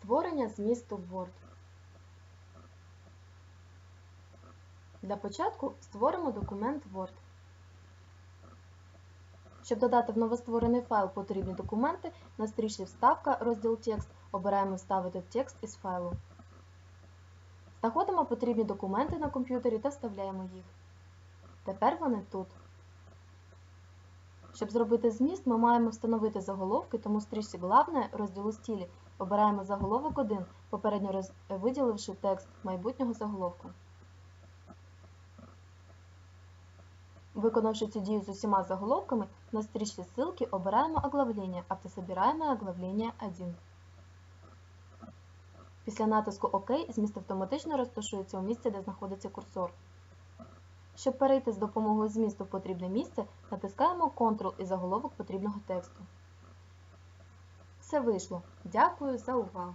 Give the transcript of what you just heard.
Створення змісту в Word. Для початку створимо документ Word. Щоб додати в новостворений файл потрібні документи, на стрічці Вставка, розділ Текст обираємо Вставити текст із файлу. Знаходимо потрібні документи на комп'ютері та вставляємо їх. Тепер вони тут. Щоб зробити зміст, ми маємо встановити заголовки, тому стрічці Главне розділу стілі обираємо заголовок 1, попередньо роз- виділивши текст майбутнього заголовку. Виконавши цю дію з усіма заголовками, на стрічці ссылки обираємо оглавлення «Автособираемое оглавление 1». Після натиску ОК зміст автоматично розташується у місці, де знаходиться курсор. Щоб перейти з допомогою змісту в потрібне місце, натискаємо Ctrl і заголовок потрібного тексту. Все вийшло. Дякую за увагу!